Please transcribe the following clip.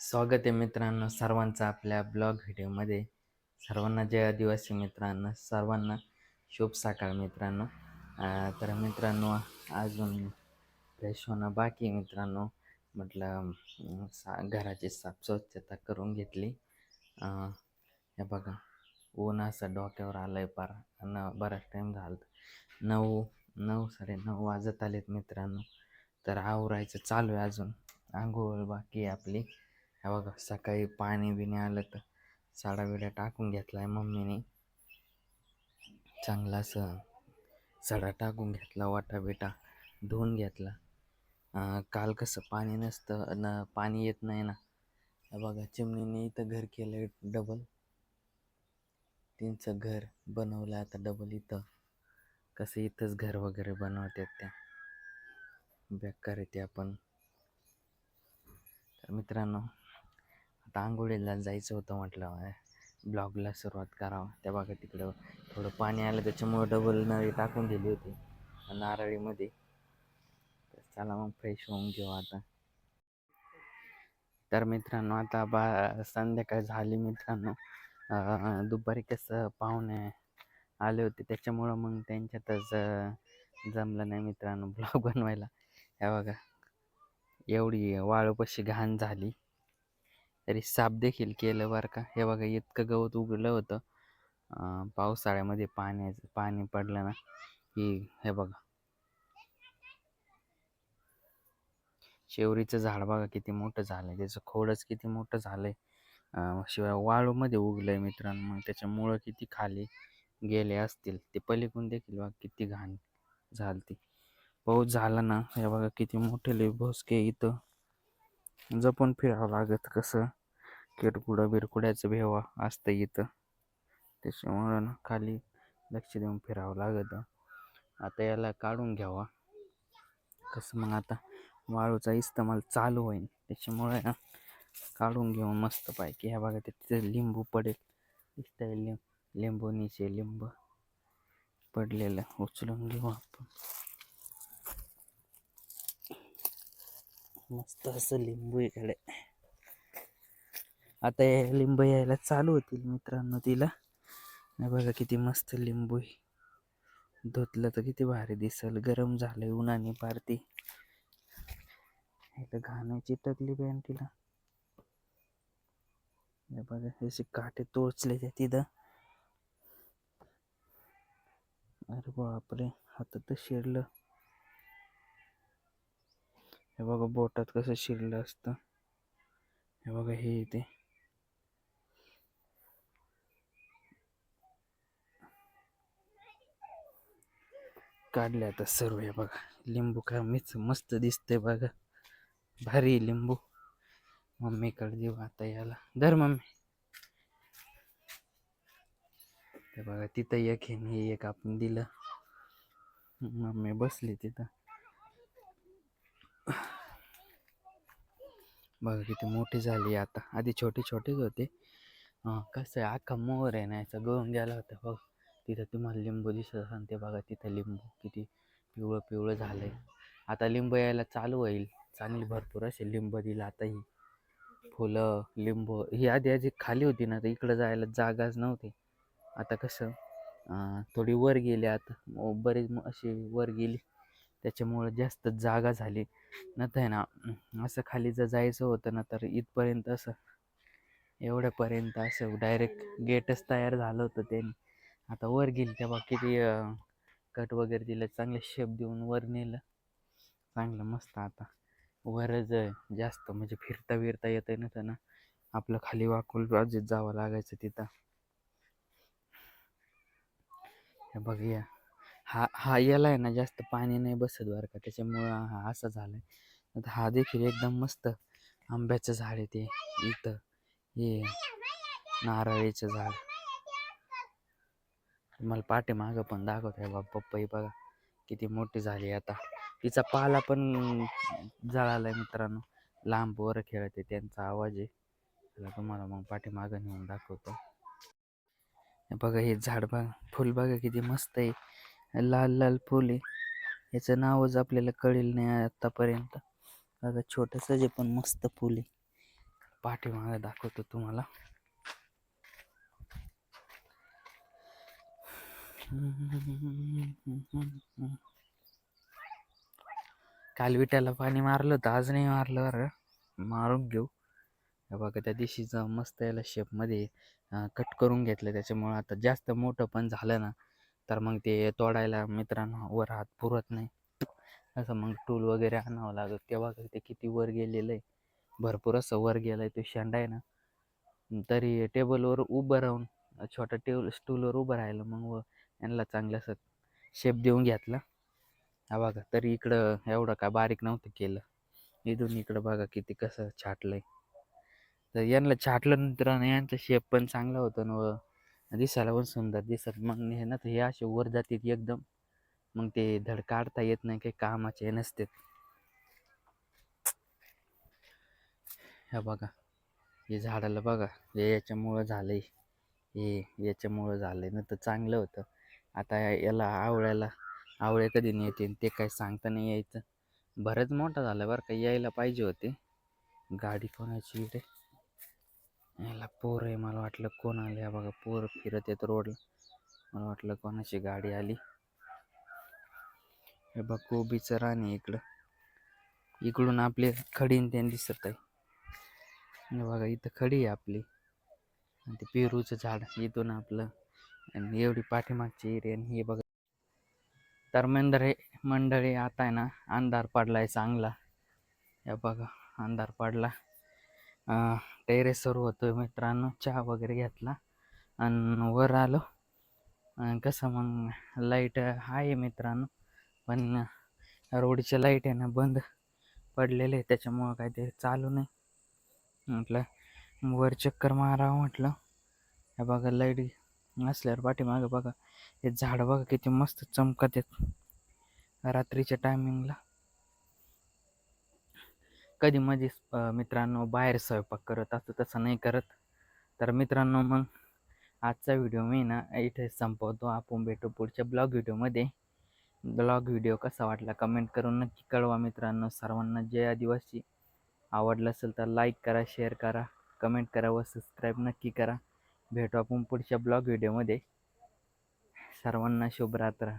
स्वागत आहे मित्रांनो सर्वांचं आपल्या ब्लॉग व्हिडिओमध्ये. सर्वांना जय आदिवासी मित्रांनो सर्वांना शुभ सकाळ मित्रांनो. तर मित्रांनो अजून फ्रेश होणं बाकी मित्रांनो. म्हटलं सा घराची साफ स्वच्छता करून घेतली. हे बघा ऊन असं डोक्यावर आलं आहे पार. आणि बराच टाईम झाला नऊ नऊ साडे नऊ वाजत आलेत मित्रांनो. तर आवरायचं चालू आहे अजून. आंघोळ बाकी आपली. हे बघा सकाळी पाणी बिणी आलं तर साडा बिडा टाकून घेतला आहे मम्मीने. चांगला असं सडा टाकून घेतला वाटा बिटा धुवून घेतला. काल कसं पाणी नसतं न पाणी येत नाही ना. हे बघा चिमणीने इथं घर केलं डबल त्यांचं घर बनवलं आता डबल इथं. कसं इथंच घर वगैरे बनवतात त्या. बेकार आहे ते आपण. तर मित्रांनो आता आंघोळीला जायचं होतं म्हटलं ब्लॉगला सुरुवात करावं. त्या बघा तिकडं थोडं पाणी आलं त्याच्यामुळं डबल नळी टाकून दिली होती. नारळीमध्ये. तर चला मग फ्रेश होऊन घेऊ आता. तर मित्रांनो आता बा संध्याकाळ झाली मित्रांनो. दुपारी कसं पाहुणे आले होते त्याच्यामुळं मग त्यांच्यातच जमलं नाही मित्रांनो ब्लॉग बनवायला. हे बघा एवढी वाळूपशी घाण झाली. तरी साफ देखील केलं बरं का. हे बघा इतकं गवत उगलं होतं. पावसाळ्यामध्ये पाण्याचं पाणी पडलं ना की हे बघा. शेवरीचं झाड बघा किती मोठं झालंय. त्याचं खोडच किती मोठं झालंय. शिवाय वाळूमध्ये उगलंय मित्रांनो. मग त्याच्या मुळं किती खाली गेले असतील ते पलीकडून देखील बघा किती घाण झालती. पाऊस झाला ना हे बघा किती मोठे लय भोसके इथं. जपून फिरावं लागत कसं? किरकुडं बिरकुड्याचं भेवा असतं इथं. त्याच्यामुळं ना खाली लक्ष देऊन फिरावं लागत. आता याला काढून घ्यावा. कसं मग आता वाळूचा इस्तेमाल चालू होईल त्याच्यामुळे ना काढून घेऊ मस्त पाहिजे ह्या बघा तिथे लिंबू पडेल. दिसतंय लिंब लिंबुनीचे लिंब पडलेलं. उचलून घेऊ आपण. मस्त असं लिंबू इकडे. आता हे लिंब यायला चालू होतील मित्रांनो तिला. नाही बघा किती मस्त लिंबू धुतलं तर किती भारी दिसल. गरम झालंय उन्हाने पारती. इथं घाण्याची टकली पॅन तिला. हे बघा असे काटे टोचले ते तिथं. अरे बापरे हातात तर शिरलं. हे बघा बोटात कसं शिरलं असतं. हे बघा हे इथे. काढले आता सर्व हे बघा. लिंबू का मीच मस्त दिसते बघा. भारी लिंबू. मम्मीकडे देऊ आता याला. धर मम्मी. ते बघा तिथं एक हे मी हे एक आपण दिलं. मम्मी बसली तिथं. बघा किती मोठी झाली आता. आधी छोटे छोटेच होते कसं आहे अख्खा मोर आहे ना याचा. गळून गेला होता. बघ. तिथं तुम्हाला लिंबू दिसत असाल ते बघा तिथं लिंबू किती पिवळं पिवळं झालं आहे आता लिंबू यायला चालू होईल. चांगली भरपूर असे लिंब दिलं आता ही फुलं लिंबू ही आधी आधी खाली होती ना तर इकडं जायला जागाच नव्हती. आता कसं थोडी वर गेली आता. बरेच अशी वर गेली. त्याच्यामुळं जास्त जागा झाली. न आहे ना असं खाली जर जायचं होतं ना तर इथपर्यंत असं एवढ्यापर्यंत असं डायरेक्ट गेटच तयार झालं होतं त्यांनी. आता वर गेली तेव्हा किती कट वगैरे दिलं चांगले शेप देऊन वर नेलं. चांगलं मस्त आता. वरच जास्त म्हणजे फिरता विरता येतं ना ना आपलं खाली वाकुल बाजूत जावं लागायचं तिथं. हे बघ या. हा हा याला आहे ना जास्त पाणी नाही बसत बरं का त्याच्यामुळं हा असं झालंय. आता हा देखील एकदम मस्त आंब्याचं झाड आहे ते इथं. हे नारळीचं झाड. तुम्हाला पाठीमागं पण दाखवत आहे बाबा पप्पाई बघा किती मोठी झाली आता. तिचा पाला पण जळाला आहे मित्रांनो. लांब वर खेळत आहे त्यांचा आवाज आहे. त्याला तुम्हाला मग पाठीमागं नेऊन दाखवतो. बघा हे झाड बघा फुल बघा किती मस्त आहे. लाल लाल फुल आहे. याचं नावच आपल्याला कळेल नाही आतापर्यंत. बघा छोटंसं जे पण मस्त फुल आहे. पाठीमागे दाखवतो तुम्हाला. काल विट्याला पाणी मारलं होतं आज नाही मारलं बरं. मारून घेऊ. बघा त्या दिवशीचं मस्त याला शेपमध्ये कट करून घेतलं. त्याच्यामुळं आता जास्त मोठं पण झालं ना तर मग ते तोडायला मित्रांनो वर हात पुरत नाही. असं मग टूल वगैरे आणावं लागत. तेव्हा ते किती वर गेलेलं आहे. भरपूर असं वर गेलं आहे तो शेंडा आहे ना. तरी टेबलवर उभं राहून छोट्या टेबल स्टूलवर उभं राहिलं मग व यांना चांगलं असं शेप देऊन घेतला. हा बघा तरी इकडं एवढं काय बारीक नव्हतं केलं. इथून इकडं बघा किती कसं छाटलंय. तर यांना छाटल्यानंतर आणि यांचा शेप पण चांगला होता व दिसायला पण सुंदर दिसत. मग हे ना तर हे असे वर जातात एकदम. मग ते धड काढता येत नाही काही कामाचे नसते ह्या बघा हे झाडाला बघा हे याच्यामुळं झालंय. हे याच्यामुळं झालंय ना तर चांगलं होतं. आता याला आवळ्याला आवळे कधी नेते ते काही सांगता नाही यायचं. बरंच मोठा झालं बरं का यायला पाहिजे होते. गाडी कोणाची इकडे याला पोर आहे मला वाटलं कोण आले. बघा पोर फिरत येत रोडला. मला वाटलं कोणाची गाडी आली. हे बघ कोबीचं राणी इकडं. इकडून आपले खडीन ते दिसत आहे. बघा इथं खडी आहे आपली. आणि ते पेरूचं झाड इथून आपलं. आणि एवढी पाठीमागची एरिया आणि हे बघा. तर मंडळी मंडळी आता आहे ना अंधार पडलाय चांगला. हे बघा अंधार पडला. टेरेसवर होतो मित्रांनो चहा वगैरे घेतला आणि वर आलो. कसं मग लाइट आहे मित्रांनो पण रोडच्या लाइट आहे ना बंद पडलेले आहे त्याच्यामुळं काय ते चालू नाही. म्हटलं वर चक्कर मारावं म्हटलं. हे बघा लाइट असल्यावर पाठीमागं बघा. हे झाड बघा किती मस्त चमकत आहेत. रात्रीच्या टायमिंगला कधी मध्ये मित्रांनो बाहेर स्वयंपाक करत असतो तसं नाही करत. तर मित्रांनो मग आजचा व्हिडिओ मी ना इथे संपवतो. आपण भेटू पुढच्या ब्लॉग व्हिडिओमध्ये ब्लॉग व्हिडिओ कसा वाटला कमेंट करून नक्की कळवा मित्रांनो. सर्वांना जय आदिवासी. आवडलं असेल तर लाईक करा शेअर करा कमेंट करा व सबस्क्राईब नक्की करा. भेटू आपण पुढच्या ब्लॉग व्हिडिओमध्ये. सर्वांना शुभरात्र.